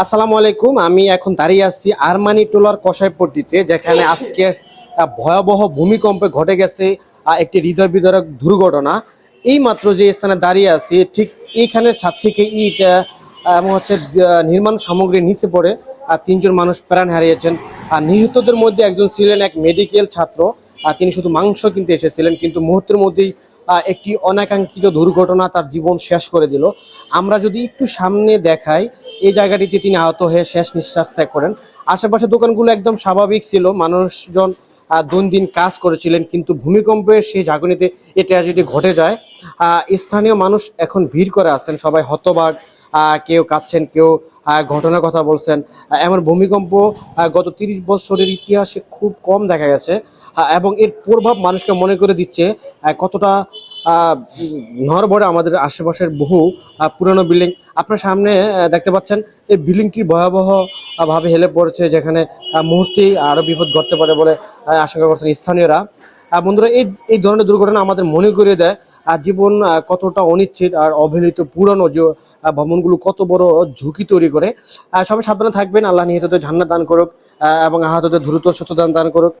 আসসালামু আলাইকুম, আমি এখন দাঁড়িয়ে আছি আরমানি টোলার কষাইপট্টিতে যেখানে আজকে ভয়াবহ ভূমিকম্পে ঘটে গেছে একটি হৃদয় বিদারক দুর্ঘটনা। এই মাত্র যে স্থানে দাঁড়িয়ে আছি, ঠিক এইখানের ছাদ থেকে ইট এবং হচ্ছে নির্মাণ সামগ্রী নিচে পড়ে আর তিনজন মানুষ প্রাণ হারিয়েছেন। আর নিহতদের মধ্যে একজন ছিলেন এক মেডিকেল ছাত্র আর তিনি শুধু মাংস কিনতে এসেছিলেন, কিন্তু মুহূর্তের মধ্যেই একটি অনাকাঙ্ক্ষিত দুর্ঘটনা তার জীবন শেষ করে দিল। আমরা যদি একটু সামনে দেখাই, এই জায়গাটিতে তিনি আহত হয়ে শেষ নিঃশ্বাস ত্যাগ করেন। আশেপাশে দোকানগুলো একদম স্বাভাবিক ছিল, মানুষজন দিন কাজ করেছিলেন, কিন্তু ভূমিকম্পের সেই ঝাঁকুনিতে এটা যদি ঘটে যায়। স্থানীয় মানুষ এখন ভিড় করে আছেন, সবাই হতবাক। কেউ কাঁদছেন কেউ ঘটনার কথা বলছেন। এমন ভূমিকম্প গত তিরিশ বছরের ইতিহাসে খুব কম দেখা গেছে। এবং এর প্রভাব মানুষকে মনে করে দিচ্ছে কতটা নড়বড়ে আমাদের আশেপাশের বহু পুরনো বিল্ডিং। আপনার সামনে দেখতে পাচ্ছেন এই বিল্ডিংটি ভয়াবহ আহ, ভাবে হেলে পড়েছে যেখানে মুহূর্তেই আরও বিপদ ঘটতে পারে বলে আশঙ্কা করছেন স্থানীয়রা। বন্ধুরা এই এই ধরনের দুর্ঘটনা আমাদের মনে করিয়ে দেয় জীবন কতটা অনিশ্চিত আর অবহেলিত পুরনো যে ভ্রমণগুলো কত বড় ঝুঁকি তৈরি করে। সবাই সাবধানে থাকবেন। আল্লাহ নিহতদের ঝান্না দান করুক এবং আহতদের দ্রুত সুস্থ দান করুক।